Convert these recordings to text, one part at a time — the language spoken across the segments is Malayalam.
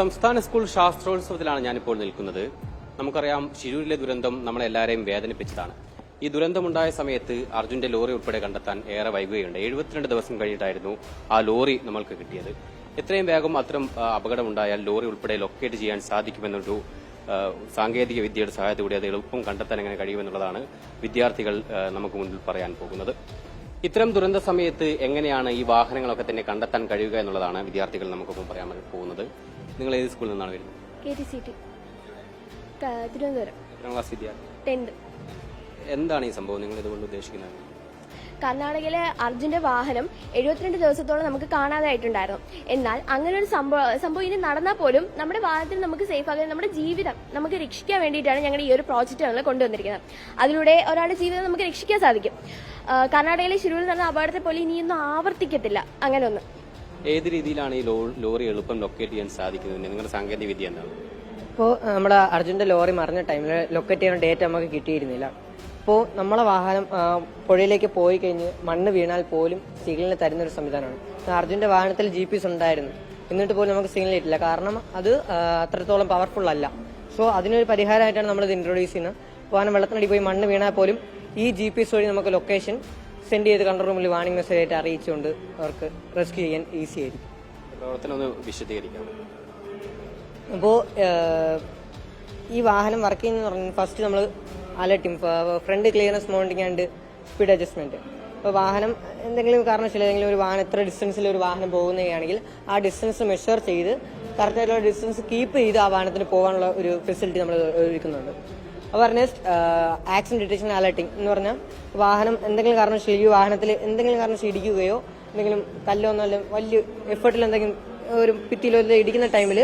സംസ്ഥാന സ്കൂൾ ശാസ്ത്രോത്സവത്തിലാണ് ഞാനിപ്പോൾ നിൽക്കുന്നത്. നമുക്കറിയാം ശിരൂരിലെ ദുരന്തം നമ്മളെല്ലാവരെയും വേദനിപ്പിച്ചതാണ്. ഈ ദുരന്തമുണ്ടായ സമയത്ത് അർജുന്റെ ലോറി ഉൾപ്പെടെ കണ്ടെത്താൻ ഏറെ വൈകുകയുണ്ട്. എഴുപത്തിരണ്ട് ദിവസം കഴിഞ്ഞിട്ടായിരുന്നു ആ ലോറി നമ്മൾക്ക് കിട്ടിയത്. എത്രയും വേഗം അത്തരം അപകടമുണ്ടായാൽ ലോറി ഉൾപ്പെടെ ലൊക്കേറ്റ് ചെയ്യാൻ സാധിക്കുമെന്നൊരു സാങ്കേതിക വിദ്യയുടെ സഹായത്തോടെ അത് എളുപ്പം കണ്ടെത്താൻ എങ്ങനെ കഴിയുമെന്നുള്ളതാണ് വിദ്യാർത്ഥികൾ നമുക്ക് മുന്നിൽ പറയാൻ പോകുന്നത്. ഇത്തരം ദുരന്ത സമയത്ത് എങ്ങനെയാണ് ഈ വാഹനങ്ങളൊക്കെ തന്നെ കണ്ടെത്താൻ കഴിയുക എന്നുള്ളതാണ് വിദ്യാർത്ഥികൾ നമുക്കൊപ്പം പറയാൻ പോകുന്നത്. നിങ്ങൾ ഏത് സ്കൂളിൽ നിന്നാണ് വരുന്നത്? K T C T. Thiruvananthapuram. എത്രാം ക്ലാസ് വിദ്യാർത്ഥി? ടെൻത്ത് എന്താണ് ഈ സംഭവം നിങ്ങൾ ഇതുകൊണ്ട് ഉദ്ദേശിക്കുന്നത്? കർണാടകയിലെ അർജുന്റെ വാഹനം എഴുപത്തിരണ്ട് ദിവസത്തോളം നമുക്ക് കാണാതായിട്ടുണ്ടായിരുന്നു. എന്നാൽ അങ്ങനെ ഒരു സംഭവം സംഭവം ഇനി നടന്നാൽ പോലും നമ്മുടെ വാഹനത്തിൽ നമുക്ക് സേഫ് ആകാൻ നമ്മുടെ ജീവിതം നമുക്ക് രക്ഷിക്കാൻ വേണ്ടിയിട്ടാണ് ഞങ്ങളുടെ ഈ ഒരു പ്രോജക്റ്റ് ഞങ്ങൾ കൊണ്ടുവന്നിരിക്കുന്നത്. അതിലൂടെ ഒരാളുടെ ജീവിതം നമുക്ക് രക്ഷിക്കാൻ സാധിക്കും. കർണാടകയിലെ ശിരൂരിൽ നടന്ന അപകടത്തെ പോലെ ഇനിയൊന്നും ആവർത്തിക്കത്തില്ല. അങ്ങനെ ഒന്ന് ഏത് രീതിയിലാണ് ഈ ലോറി എളുപ്പം ലൊക്കേറ്റ് ചെയ്യാൻ സാധിക്കുന്നത്? നിങ്ങളുടെ സാങ്കേതിക വിദ്യ എന്താണ്? ഇപ്പോൾ നമ്മുടെ അർജുന്റെ ലോറി മറിഞ്ഞ ടൈമിൽ ലൊക്കേറ്റ് ചെയ്യുന്ന ഡേറ്റ് നമുക്ക് കിട്ടിയിരുന്നില്ല. അപ്പോൾ നമ്മളെ വാഹനം പുഴയിലേക്ക് പോയി കഴിഞ്ഞ് മണ്ണ് വീണാൽ പോലും സിഗ്നൽ തരുന്ന ഒരു സംവിധാനമാണ്. അർജുന്റെ വാഹനത്തിൽ ജി പി എസ് ഉണ്ടായിരുന്നു. എന്നിട്ട് പോലും നമുക്ക് സിഗ്നൽ കിട്ടില്ല. കാരണം അത് അത്രത്തോളം പവർഫുൾ അല്ല. സോ അതിനൊരു പരിഹാരമായിട്ടാണ് നമ്മൾ ഇത് ഇൻട്രൊഡ്യൂസ് ചെയ്യുന്നത്. വാഹനം വെള്ളത്തിനടി പോയി മണ്ണ് വീണാൽ പോലും ഈ ജി പി എസ് വഴി നമുക്ക് ലൊക്കേഷൻ സെൻഡ് ചെയ്ത് കൺട്രോൾ റൂമിൽ വാണിംഗ് മെസ്സേജ് ആയിട്ട് അറിയിച്ചുകൊണ്ട് അവർക്ക് റെസ്ക്യൂ ചെയ്യാൻ ഈസി ആയിരിക്കും. പ്രവർത്തനം വിശദീകരിക്കാം. അപ്പോൾ ഈ വാഹനം വർക്ക് ചെയ്യുന്ന പറഞ്ഞാൽ ഫസ്റ്റ് നമ്മൾ alerting front clearance mounting and speed adjustment അപ്പോൾ വാഹനം എന്തെങ്കിലും കാരണവശാലും ഏതെങ്കിലും ഒരു വാഹനം എത്ര ഡിസ്റ്റൻസിൽ ഒരു വാഹനം പോകുന്നതാണെങ്കിൽ ആ ഡിസ്റ്റൻസ് മെഷർ ചെയ്ത് കറക്റ്റായിട്ടുള്ള ഡിസ്റ്റൻസ് കീപ്പ് ചെയ്ത് ആ വാഹനത്തിന് പോകാനുള്ള ഒരു ഫെസിലിറ്റി നമ്മൾ ഒരുക്കുന്നുണ്ട്. അപ്പോൾ പറഞ്ഞ ആക്സിഡന്റ് ഡിറ്റക്ഷൻ അലർട്ടിംഗ് എന്ന് പറഞ്ഞാൽ വാഹനം എന്തെങ്കിലും കാരണം ഈ വാഹനത്തിൽ എന്തെങ്കിലും കാരണം ഇടിക്കുകയോ എന്തെങ്കിലും കല്ലോ എന്നാലും വലിയ എഫേർട്ടിൽ എന്തെങ്കിലും ഒരു ഭിത്തിയിലോ ഇടിക്കുന്ന ടൈമിൽ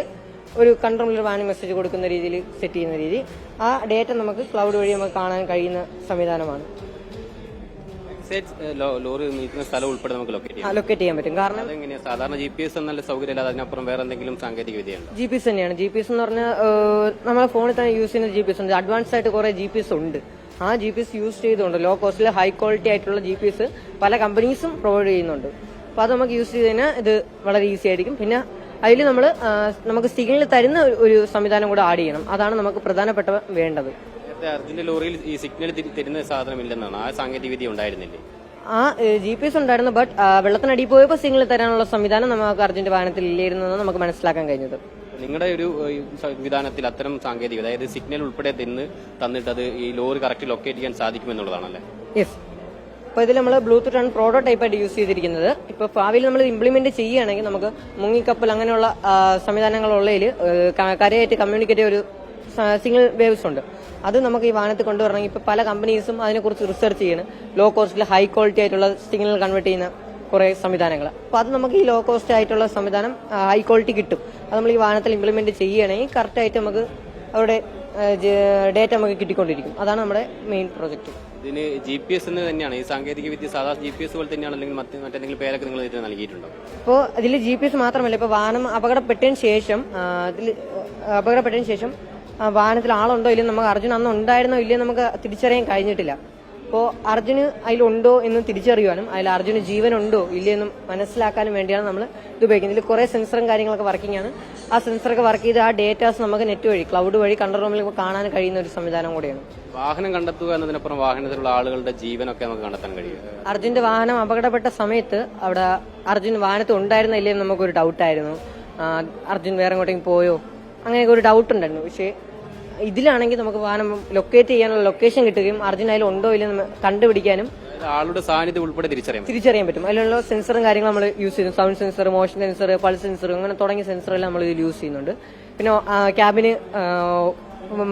ഒരു കൺട്രോളർ വാണിംഗ് മെസ്സേജ് കൊടുക്കുന്ന രീതിയിൽ സെറ്റ് ചെയ്യുന്ന രീതി. ആ ഡേറ്റ നമുക്ക് ക്ലൗഡ് വഴി നമുക്ക് കാണാൻ കഴിയുന്ന സംവിധാനമാണ്. എക്സൈറ്റ്, ലോറി നിൽക്കുന്ന സ്ഥലം ഉൾപ്പെടെ നമുക്ക് ലൊക്കേറ്റ് ചെയ്യാം. ലൊക്കേറ്റ് ചെയ്യാൻ പറ്റും. കാരണം സാധാരണ ജി പി എസ് സൗകര്യം അതിനപ്പുറം വേറെ എന്തെങ്കിലും സാങ്കേതിക വിദ്യയുണ്ട് ജി പി എസ് തന്നെയാണ്. ജി പി എസ് എന്ന് പറഞ്ഞാൽ നമ്മളെ ഫോണിൽ തന്നെ യൂസ് ചെയ്യുന്ന ജി പി എസ് ഉണ്ട്. അഡ്വാൻസ് ആയിട്ട് കുറെ ജി പി എസ് ഉണ്ട്. ആ ജി പി എസ് യൂസ് ചെയ്തുകൊണ്ട് ലോ കോസ്റ്റിൽ ഹൈ ക്വാളിറ്റി ആയിട്ടുള്ള ജി പി എസ് പല കമ്പനീസും പ്രൊവൈഡ് ചെയ്യുന്നുണ്ട്. അപ്പൊ അത് നമുക്ക് യൂസ് ചെയ്ത് കഴിഞ്ഞാൽ ഇത് വളരെ ഈസി ആയിരിക്കും. പിന്നെ അതിൽ നമ്മൾ നമുക്ക് സിഗ്നൽ തരുന്ന ഒരു സംവിധാനം കൂടെ ആഡ് ചെയ്യണം. അതാണ് നമുക്ക് പ്രധാനപ്പെട്ട വേണ്ടത്. അർജുന്റെ ലോറിയിൽ ഈ സിഗ്നൽ തരുന്ന സാധനം ഇല്ലെന്നാണ് ആ സാങ്കേതിക വിദ്യ ഉണ്ടായിരുന്നില്ലേ? ആ ജി പി എസ് ഉണ്ടായിരുന്നു ബട്ട് വെള്ളത്തിനടിയിൽ പോയപ്പോൾ സിഗ്നൽ തരാനുള്ള സംവിധാനം നമുക്ക് അർജന്റ് വാഹനത്തിൽ ഇല്ലായിരുന്നു നമുക്ക് മനസ്സിലാക്കാൻ കഴിഞ്ഞത്. നിങ്ങളുടെ ഒരു സംവിധാനത്തിൽ അത്തരം സാങ്കേതിക അതായത് സിഗ്നൽ ഉൾപ്പെടെ തിന്ന് തന്നിട്ട് അത് ഈ ലോറി കറക്റ്റ് ലൊക്കേറ്റ് ചെയ്യാൻ സാധിക്കുമെന്നുള്ളതാണല്ലേ? യെസ് അപ്പോൾ ഇതിൽ നമ്മൾ ബ്ലൂടൂത്ത് ആണ് പ്രോട്ടോടൈപ്പ് ആയിട്ട് യൂസ് ചെയ്തിരിക്കുന്നത്. ഇപ്പോൾ ഭാവിയിൽ നമ്മൾ ഇംപ്ലിമെന്റ് ചെയ്യുകയാണെങ്കിൽ നമുക്ക് മുങ്ങിക്കപ്പൽ അങ്ങനെയുള്ള സംവിധാനങ്ങളുള്ളതിൽ കരയായിട്ട് കമ്മ്യൂണിക്കേറ്റ് ഒരു സിഗ്നൽ വേവ്സ് ഉണ്ട്. അത് നമുക്ക് ഈ വാഹനത്തിൽ കൊണ്ടുവരണമെങ്കിൽ ഇപ്പോൾ പല കമ്പനീസും അതിനെക്കുറിച്ച് റിസർച്ച് ചെയ്യണം. ലോ കോസ്റ്റിൽ ഹൈ ക്വാളിറ്റി ആയിട്ടുള്ള സിഗ്നൽ കൺവേർട്ട് ചെയ്യുന്ന കുറേ സംവിധാനങ്ങൾ അപ്പോൾ അത് നമുക്ക് ഈ ലോ കോസ്റ്റ് ആയിട്ടുള്ള സംവിധാനം ഹൈ ക്വാളിറ്റി കിട്ടും. അത് നമ്മൾ ഈ വാഹനത്തിൽ ഇംപ്ലിമെന്റ് ചെയ്യുകയാണെങ്കിൽ കറക്റ്റായിട്ട് നമുക്ക് അവിടെ ഡേറ്റ നമുക്ക് കിട്ടിക്കൊണ്ടിരിക്കും. അതാണ് നമ്മുടെ മെയിൻ പ്രോജക്റ്റ് ഇതിന് ജി പി എസ് എന്ന് തന്നെയാണ്. ഈ സാങ്കേതിക വിദ്യ സാധാരണ ജി പി എസ് പോലെ തന്നെയാണ് അല്ലെങ്കിൽ മറ്റ് മറ്റെന്തെങ്കിലും പേരൊക്കെ നിങ്ങൾ ഇതിന് നൽകിയിട്ടുണ്ടോ? ഇപ്പോൾ ഇതിൽ ജി പി എസ് മാത്രമല്ല ഇപ്പോൾ വാഹനം അപകടപ്പെട്ടതിന് ശേഷം ഇതിൽ അപകടപ്പെട്ടതിന് ശേഷം വാഹനത്തിൽ ആളുണ്ടോ ഇല്ലെന്ന് നമുക്ക് അർജുൻ അന്ന് ഉണ്ടായിരുന്നോ ഇല്ലയോ നമുക്ക് തിരിച്ചറിയാൻ കഴിഞ്ഞിട്ടില്ല. അപ്പോൾ അർജുന് അതിലുണ്ടോ എന്ന് തിരിച്ചറിയുവാനും അതിൽ അർജുന് ജീവനുണ്ടോ ഇല്ലയെന്നും മനസ്സിലാക്കാനും വേണ്ടിയാണ് നമ്മൾ ഇത് ഉപയോഗിക്കുന്നത്. ഇതിൽ കുറേ സെൻസറും കാര്യങ്ങളൊക്കെ വർക്കിംഗ് ആണ്. ആ സെൻസറൊക്കെ വർക്ക് ചെയ്ത് ആ ഡേറ്റാസ് നമുക്ക് നെറ്റ് വഴി ക്ലൗഡ് വഴി കൺട്രോൾ റൂമിൽ കാണാൻ കഴിയുന്ന ഒരു സംവിധാനം കൂടിയാണ്. വാഹനം കണ്ടെത്തുക എന്നതിനപ്പുറം വാഹനത്തിലുള്ള ആളുകളുടെ ജീവനൊക്കെ നമുക്ക് കണ്ടെത്താൻ കഴിയും. അർജുന്റെ വാഹനം അപകടപ്പെട്ട സമയത്ത് അവിടെ അർജുൻ വാഹനത്തിൽ ഉണ്ടായിരുന്നില്ലേ നമുക്ക് നമുക്കൊരു ഡൗട്ടായിരുന്നു അർജുൻ വേറെ എങ്ങോട്ടെങ്കിലും പോയോ? അങ്ങനെയൊക്കെ ഒരു ഡൗട്ട് ഉണ്ടായിരുന്നു. പക്ഷേ ഇതിലാണെങ്കിൽ നമുക്ക് വാഹനം ലൊക്കേറ്റ് ചെയ്യാനുള്ള ലൊക്കേഷൻ കിട്ടുകയും അർജുൻ അതിൽ ഉണ്ടോ ഇല്ലെന്ന് കണ്ടുപിടിക്കാനും ആളുടെ സാന്നിധ്യം ഉൾപ്പെടെ തിരിച്ചറിയാം തിരിച്ചറിയാൻ പറ്റും. അതിലുള്ള സെൻസറും കാര്യങ്ങളും നമ്മൾ യൂസ് ചെയ്യുന്നു. Sound sensor motion sensor pulse sensor അങ്ങനെ തുടങ്ങിയ സെൻസറെല്ലാം നമ്മൾ ഇതിൽ യൂസ് ചെയ്യുന്നുണ്ട്. പിന്നെ ക്യാബിന്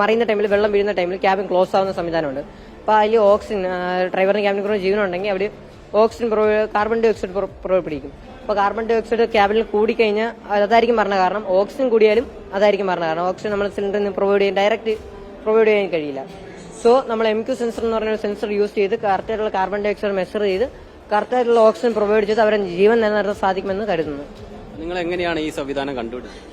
മറിയുന്ന ടൈമിൽ വെള്ളം വീഴുന്ന ടൈമിൽ ക്യാബിൻ ക്ലോസ് ആവുന്ന സംവിധാനമുണ്ട്. അപ്പോൾ അതിൽ ഓക്സിജൻ ഡ്രൈവറിന് ക്യാബിന് കുറവ് ജീവനുണ്ടെങ്കിൽ അവർ ഓക്സിജൻ കാർബൺ ഡൈ ഓക്സൈഡ് പുറപ്പെടുവിക്കും. അപ്പോൾ കാർബൺ ഡൈ ഓക്സൈഡ് ക്യാബിനിൽ കൂടിക്കഴിഞ്ഞാൽ അതായിരിക്കും മരണ കാരണം. ഓക്സിജൻ കൂടിയാലും അതായിരിക്കും മരണ കാരണം. ഓക്സിജൻ നമ്മൾ സിലിണ്ടറിൽ നിന്ന് പ്രൊവൈഡ് ചെയ്യാൻ ഡയറക്റ്റ് പ്രൊവൈഡ് ചെയ്യാൻ കഴിയില്ല. സോ നമ്മൾ എം ക്യു സെൻസർ എന്ന് പറഞ്ഞ സെൻസർ യൂസ് ചെയ്ത് കറക്റ്റായിട്ടുള്ള കാർബൺ ഡൈ ഓക്സൈഡ് മെഷർ ചെയ്ത് കറക്റ്റായിട്ടുള്ള ഓക്സിജൻ പ്രൊവൈഡ് ചെയ്ത് അവരെ ജീവൻ നിലനിർത്താൻ സാധിക്കുമെന്ന് കരുതുന്നു. നിങ്ങൾ എങ്ങനെയാണ് ഈ സംവിധാനം കണ്ടുപിടിച്ചത്?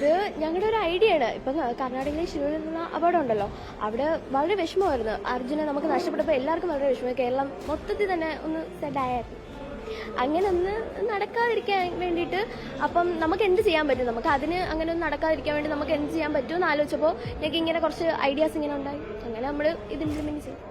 ഇത് ഞങ്ങളുടെ ഒരു ഐഡിയ ആണ്. ഇപ്പം കർണാടകയിലെ ശിരൂരിൽ നിന്ന അപകടം ഉണ്ടല്ലോ. അവിടെ വളരെ വിഷമമായിരുന്നു. അർജുനെ നമുക്ക് നഷ്ടപ്പെട്ടപ്പോൾ എല്ലാവർക്കും വളരെ വിഷമമായി. കേരളം മൊത്തത്തിൽ തന്നെ ഒന്ന് സെഡായിരുന്നു അങ്ങനെ ഒന്ന് നടക്കാതിരിക്കാൻ വേണ്ടിയിട്ട് അപ്പം നമുക്ക് എന്ത് ചെയ്യാൻ പറ്റും? നമുക്ക് അതിന് അങ്ങനെ ഒന്ന് നടക്കാതിരിക്കാൻ വേണ്ടി നമുക്ക് എന്ത് ചെയ്യാൻ പറ്റുമെന്ന് ആലോചിച്ചപ്പോൾ ഞങ്ങൾക്ക് ഇങ്ങനെ കുറച്ച് ഐഡിയാസ് ഇങ്ങനെ ഉണ്ടായി. അങ്ങനെ നമ്മൾ ഇത് ഇംപ്ലിമെന്റ് ചെയ്തു.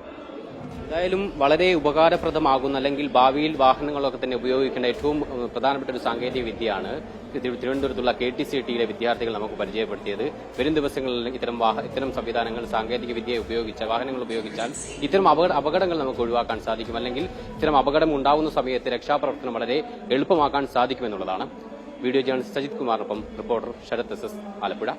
എന്തായാലും വളരെ ഉപകാരപ്രദമാകുന്ന അല്ലെങ്കിൽ ഭാവിയിൽ വാഹനങ്ങളൊക്കെ തന്നെ ഉപയോഗിക്കേണ്ട ഏറ്റവും പ്രധാനപ്പെട്ട ഒരു സാങ്കേതിക വിദ്യയാണ് തിരു- തിരുവനന്തപുരത്തുള്ള കെ ടി സി ടിയിലെ വിദ്യാർത്ഥികൾ നമുക്ക് പരിചയപ്പെടുത്തിയത്. വരും ദിവസങ്ങളിൽ ഇത്തരം ഇത്തരം സംവിധാനങ്ങൾ സാങ്കേതിക വിദ്യ ഉപയോഗിച്ച വാഹനങ്ങൾ ഉപയോഗിച്ചാൽ ഇത്തരം അപകട അപകടങ്ങൾ നമുക്ക് ഒഴിവാക്കാൻ സാധിക്കും. അല്ലെങ്കിൽ ഇത്തരം അപകടം ഉണ്ടാവുന്ന സമയത്ത് രക്ഷാപ്രവർത്തനം വളരെ എളുപ്പമാക്കാൻ സാധിക്കുമെന്നുള്ളതാണ്. Video journalist Sajith കുമാറിനൊപ്പം reporter Sarath S S Alappuzha.